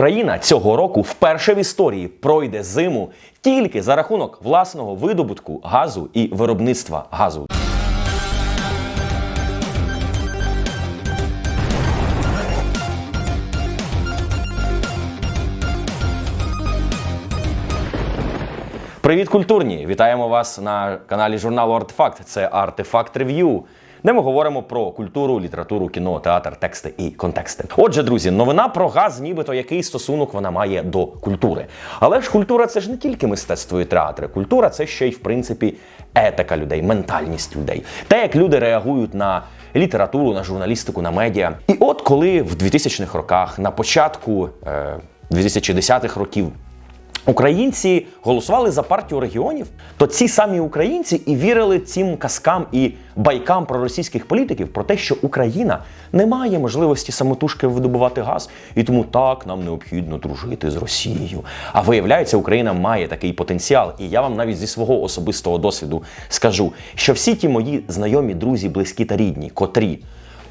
Україна цього року вперше в історії пройде зиму тільки за рахунок власного видобутку газу і виробництва газу. Привіт, культурні! Вітаємо вас на каналі журналу Артефакт. Це Артефакт Рев'ю, де ми говоримо про культуру, літературу, кіно, театр, тексти і контексти. Отже, друзі, новина про газ, нібито який стосунок вона має до культури. Але ж культура це ж не тільки мистецтво і театри. Культура це ще й в принципі етика людей, ментальність людей, те, як люди реагують на. Літературу на журналістику, на медіа. І от коли в 2000-х роках, на початку е, 2010-х років, Українці голосували за партію регіонів, то ці самі українці і вірили цим казкам і байкам про російських політиків про те, що Україна не має можливості самотужки видобувати газ, і тому так нам необхідно дружити з Росією. А виявляється, Україна має такий потенціал. І я вам навіть зі свого особистого досвіду скажу, що всі ті мої знайомі, друзі, близькі та рідні, котрі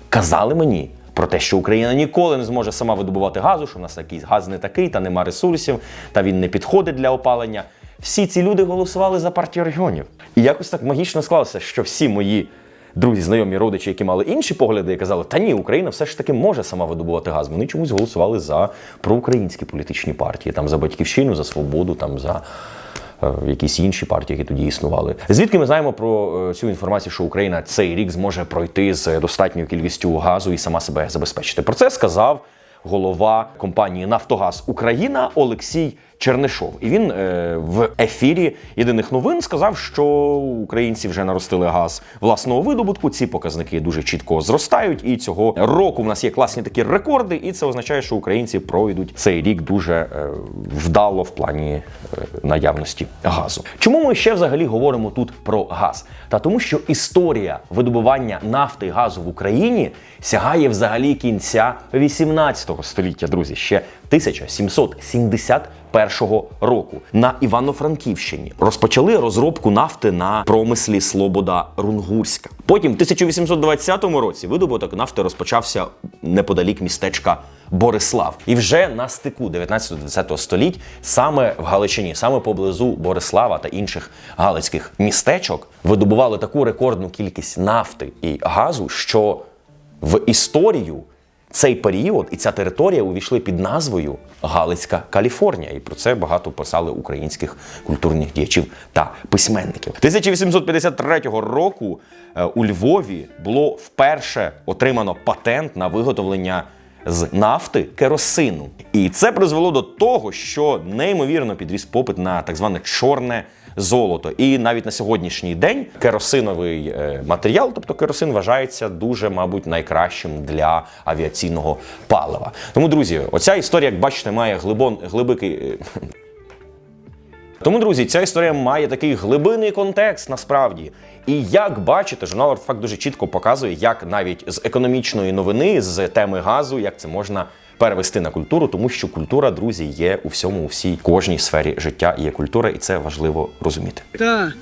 казали мені. Про те, що Україна ніколи не зможе сама видобувати газу, що в нас якийсь газ не такий, та нема ресурсів, та він не підходить для опалення. Всі ці люди голосували за партію регіонів. І якось так магічно склалося, що всі мої друзі, знайомі родичі, які мали інші погляди, і казали, та ні, Україна все ж таки може сама видобувати газ. Вони чомусь голосували за проукраїнські політичні партії, там за батьківщину, за свободу, там за. Е, Якісь інші партії, які тоді існували. Звідки ми знаємо про е, цю інформацію, що Україна цей рік зможе пройти з достатньою кількістю газу і сама себе забезпечити? Про це сказав голова компанії Нафтогаз Україна Олексій Чернишов. І він е, в ефірі єдиних новин сказав, що українці вже наростили газ власного видобутку. Ці показники дуже чітко зростають. І цього року в нас є класні такі рекорди, і це означає, що українці пройдуть цей рік дуже е, вдало в плані е, наявності газу. Чому ми ще взагалі говоримо тут про газ? Та тому, що історія видобування нафти і газу в Україні сягає взагалі кінця 18 століття, друзі, ще 1771 року на Івано-Франківщині розпочали розробку нафти на промислі Слобода Рунгурська. Потім, в 1820 році, видобуток нафти розпочався неподалік містечка Борислав. І вже на стику 19-20 століть саме в Галичині, саме поблизу Борислава та інших галицьких містечок видобували таку рекордну кількість нафти і газу, що в історію цей період і ця територія увійшли під назвою Галицька Каліфорнія. І про це багато писали українських культурних діячів та письменників. 1853 року е, у Львові було вперше отримано патент на виготовлення з нафти керосину. І це призвело до того, що неймовірно підріс попит на так зване чорне золото. І навіть на сьогоднішній день керосиновий е, матеріал, тобто керосин, вважається дуже, мабуть, найкращим для авіаційного палива. Тому, друзі, оця історія, як бачите, має глибон, глибокий. е, тому, друзі, ця історія має такий глибинний контекст насправді. І як бачите, журнал Артефакт дуже чітко показує, як навіть з економічної новини, з теми газу, як це можна перевести на культуру, тому що культура, друзі, є у всьому, у всій кожній сфері життя є культура, і це важливо розуміти. Так.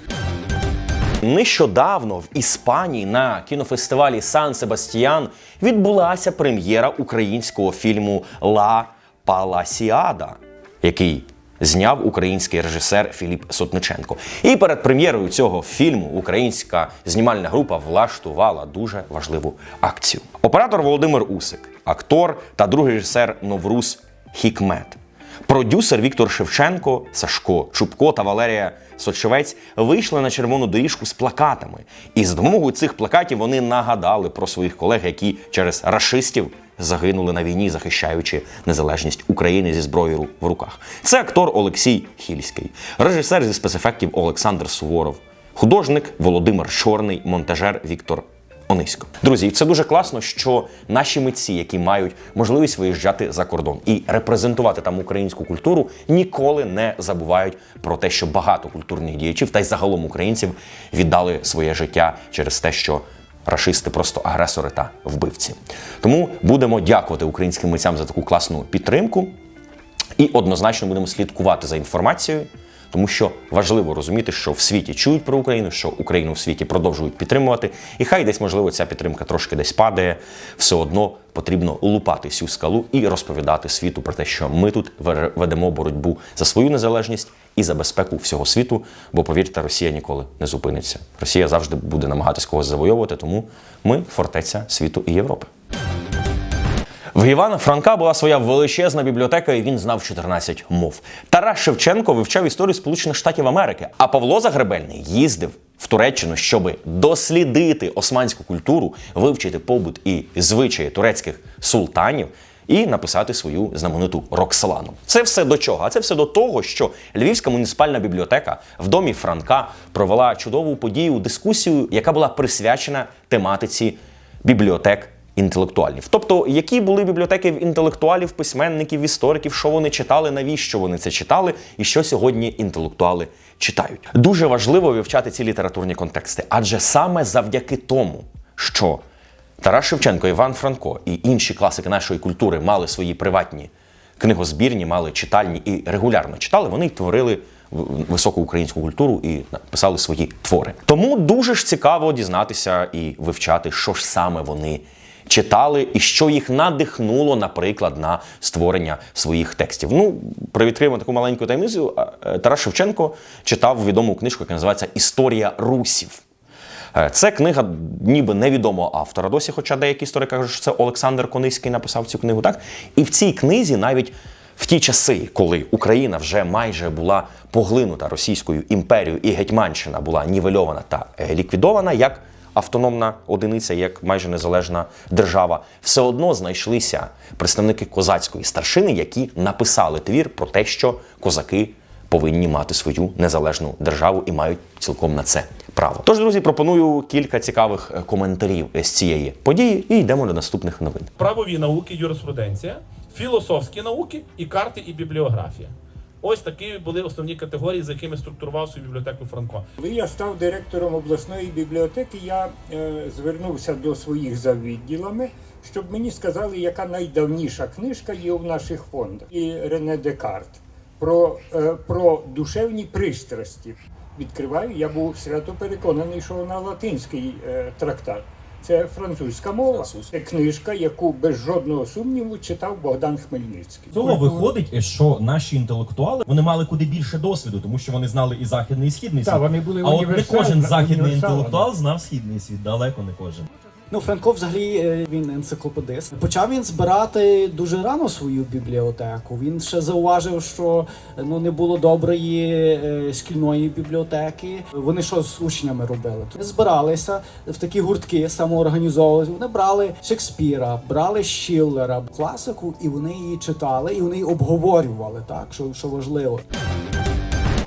Нещодавно в Іспанії на кінофестивалі Сан Себастьян відбулася прем'єра українського фільму Ла Паласіада, який зняв український режисер Філіп Сотниченко. І перед прем'єрою цього фільму українська знімальна група влаштувала дуже важливу акцію. Оператор Володимир Усик, актор та другий режисер Новрус Хікмет. Продюсер Віктор Шевченко, Сашко Чубко та Валерія Сочевець вийшли на червону доріжку з плакатами. І за допомогою цих плакатів вони нагадали про своїх колег, які через рашистів загинули на війні, захищаючи незалежність України зі зброєю в руках. Це актор Олексій Хільський, режисер зі спецефектів Олександр Суворов, художник Володимир Чорний, монтажер Віктор Онисько. Друзі, і це дуже класно, що наші митці, які мають можливість виїжджати за кордон і репрезентувати там українську культуру, ніколи не забувають про те, що багато культурних діячів та й загалом українців віддали своє життя через те, що рашисти просто агресори та вбивці. Тому будемо дякувати українським митцям за таку класну підтримку. І однозначно будемо слідкувати за інформацією тому що важливо розуміти, що в світі чують про Україну, що Україну в світі продовжують підтримувати. І хай десь, можливо, ця підтримка трошки десь падає, все одно потрібно лупати цю скалу і розповідати світу про те, що ми тут ведемо боротьбу за свою незалежність і за безпеку всього світу. Бо повірте, Росія ніколи не зупиниться. Росія завжди буде намагатись когось завойовувати, тому ми фортеця світу і Європи. В Івана Франка була своя величезна бібліотека, і він знав 14 мов. Тарас Шевченко вивчав історію Сполучених Штатів Америки, а Павло Загребельний їздив в Туреччину, щоб дослідити османську культуру, вивчити побут і звичаї турецьких султанів. І написати свою знамениту Роксолану. Це все до чого? А це все до того, що Львівська муніципальна бібліотека в домі Франка провела чудову подію, дискусію, яка була присвячена тематиці бібліотек інтелектуалів. Тобто, які були бібліотеки в інтелектуалів, письменників, істориків, що вони читали, навіщо вони це читали, і що сьогодні інтелектуали читають. Дуже важливо вивчати ці літературні контексти, адже саме завдяки тому, що Тарас Шевченко, Іван Франко і інші класики нашої культури мали свої приватні книгозбірні, мали читальні і регулярно читали, вони творили високу українську культуру і писали свої твори. Тому дуже ж цікаво дізнатися і вивчати, що ж саме вони читали і що їх надихнуло, наприклад, на створення своїх текстів. Ну, привідкриємо таку маленьку таємницю. е, Тарас Шевченко читав відому книжку, яка називається Історія русів. Е, Це книга ніби невідомого автора досі, хоча деякі історики кажуть, що це Олександр Кониський написав цю книгу. Так? І в цій книзі навіть в ті часи, коли Україна вже майже була поглинута Російською імперією і Гетьманщина була нівельована та ліквідована як автономна одиниця, як майже незалежна держава, все одно знайшлися представники козацької старшини, які написали твір про те, що козаки повинні мати свою незалежну державу і мають цілком на це право. Тож, друзі, пропоную кілька цікавих е, коментарів з цієї події і йдемо до наступних новин. правові науки, юриспруденція, філософські науки і карти і бібліографія. Ось такі були основні категорії, за якими структурував свою бібліотеку Франко. Коли я став директором обласної бібліотеки, я е, звернувся до своїх за відділами, щоб мені сказали, яка найдавніша книжка є в наших фондах. І Рене Декарт про, е, про душевні пристрасті. Відкриваю, я був свято переконаний, що вона латинський е, трактат. Це французька мова. Це книжка, яку без жодного сумніву читав Богдан Хмельницький. Цього виходить, що наші інтелектуали вони мали куди більше досвіду, тому що вони знали і західний, і східний Так, світ. вони були а от не кожен західний універсалами. інтелектуал знав східний світ, далеко не кожен. Ну, Франко взагалі е, він енциклопедист. Почав він збирати дуже рано свою бібліотеку. Він ще зауважив, що ну не було доброї е, шкільної бібліотеки. Вони що з учнями робили? Збиралися в такі гуртки, самоорганізовувалися. Вони брали Шекспіра, брали Шиллера, класику, і вони її читали, і вони її обговорювали. Так, що, що важливо.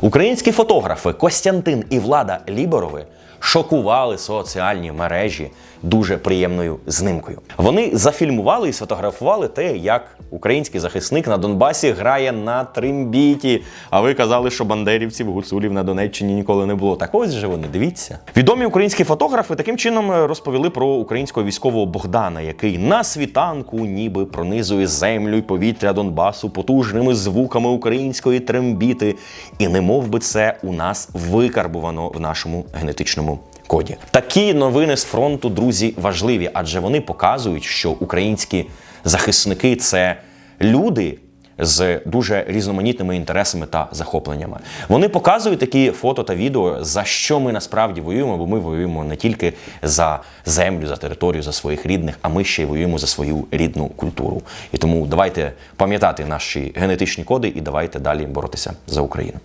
Українські фотографи Костянтин і Влада Ліборови шокували соціальні мережі дуже приємною знимкою. Вони зафільмували і сфотографували те, як український захисник на Донбасі грає на трембіті. А ви казали, що бандерівців, гуцулів на Донеччині ніколи не було. Так ось же вони, дивіться. Відомі українські фотографи таким чином е, розповіли про українського військового Богдана, який на світанку ніби пронизує землю й повітря Донбасу потужними звуками української трембіти. І не мов би це у нас викарбувано в нашому генетичному коді. Такі новини з фронту, друзі, важливі, адже вони показують, що українські захисники це люди. З дуже різноманітними інтересами та захопленнями вони показують такі фото та відео, за що ми насправді воюємо, бо ми воюємо не тільки за землю, за територію, за своїх рідних, а ми ще й воюємо за свою рідну культуру. І тому давайте пам'ятати наші генетичні коди і давайте далі боротися за Україну.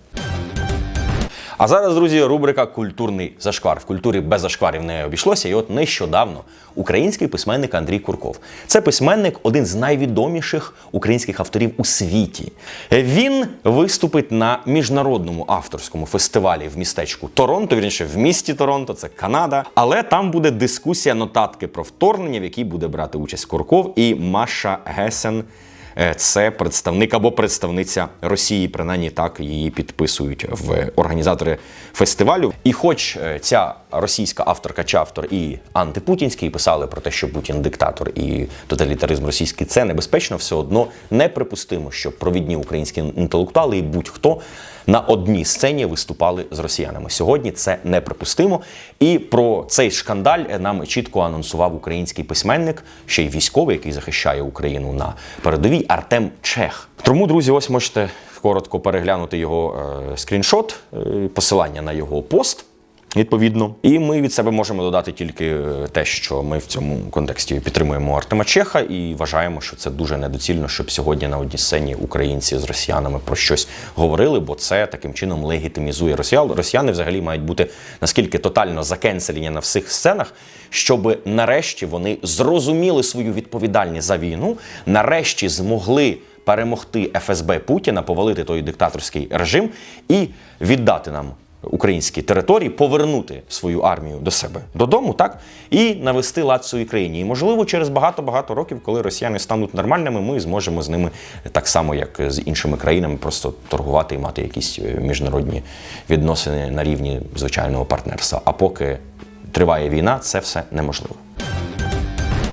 А зараз, друзі, рубрика Культурний зашквар. В культурі без зашкварів не обійшлося. І от нещодавно український письменник Андрій Курков. Це письменник, один з найвідоміших українських авторів у світі. Він виступить на міжнародному авторському фестивалі в містечку Торонто, вірніше в місті Торонто, це Канада. Але там буде дискусія нотатки про вторгнення, в якій буде брати участь Курков і Маша Гесен. Е, Це представник або представниця Росії, принаймні так її підписують в організатори фестивалю. І хоч е, ця російська авторка чи автор і антипутінський, писали про те, що Путін диктатор і тоталітаризм російський це небезпечно, все одно неприпустимо, щоб провідні українські інтелектуали і будь-хто на одній сцені виступали з росіянами. Сьогодні це неприпустимо. І про цей шкандаль нам чітко анонсував український письменник, ще й військовий, який захищає Україну на передовій, Артем Чех. Тому, друзі, ось можете коротко переглянути його е, скріншот, е, посилання на його пост. Відповідно, і ми від себе можемо додати тільки е, те, що ми в цьому контексті підтримуємо Артема Чеха і вважаємо, що це дуже недоцільно, щоб сьогодні на одній сцені українці з росіянами про щось говорили, бо це таким чином легітимізує росіян. Росіяни взагалі мають бути наскільки тотально закенселені на всіх сценах, щоб нарешті вони зрозуміли свою відповідальність за війну, нарешті змогли перемогти ФСБ Путіна, повалити той диктаторський режим і віддати нам українські території, повернути свою армію до себе додому, так і навести лад в своїй країні. І можливо, через багато-багато років, коли росіяни стануть нормальними, ми зможемо з ними так само, як з іншими країнами, просто торгувати і мати якісь е, міжнародні відносини на рівні звичайного партнерства. А поки триває війна, це все неможливо.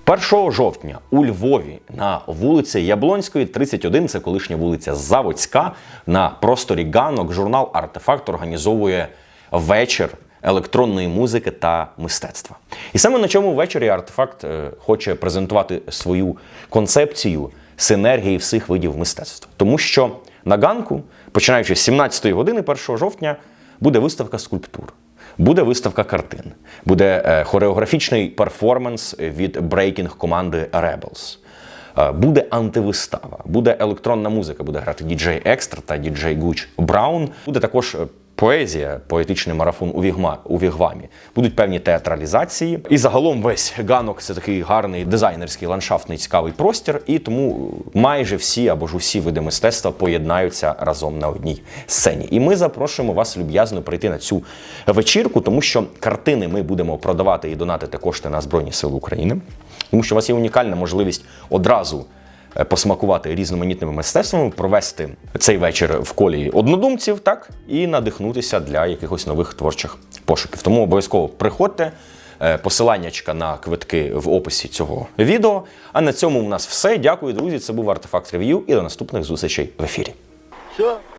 1 жовтня у Львові на вулиці Яблонської, 31, це колишня вулиця Заводська, на просторі Ганок журнал Артефакт організовує вечір електронної музики та мистецтва. І саме на цьому вечорі артефакт е, хоче презентувати свою концепцію синергії всіх видів мистецтва. Тому що на ганку, починаючи з 17 години 1 жовтня, буде виставка скульптур. Буде виставка картин, буде е, хореографічний перформанс від брейкінг команди Rebels. Е, Буде антивистава, буде електронна музика, буде грати діджей Екстра та діджей Гуч Браун. Буде також е, поезія, поетичний марафон у вігма у вігвамі. Будуть певні театралізації. І загалом весь ганок це такий гарний дизайнерський ландшафтний цікавий простір. І тому майже всі або ж усі види мистецтва поєднаються разом на одній сцені. І ми запрошуємо вас люб'язно прийти на цю вечірку, тому що картини ми будемо продавати і донатити кошти на Збройні Сили України, тому що у вас є унікальна можливість одразу посмакувати різноманітними мистецтвами, провести цей вечір в колі однодумців, так і надихнутися для якихось нових творчих пошуків. Тому обов'язково приходьте. Е, Посиланнячка на квитки в описі цього відео. А на цьому у нас все. Дякую, друзі. Це був Артефакт Рев'ю і до наступних зустрічей в ефірі.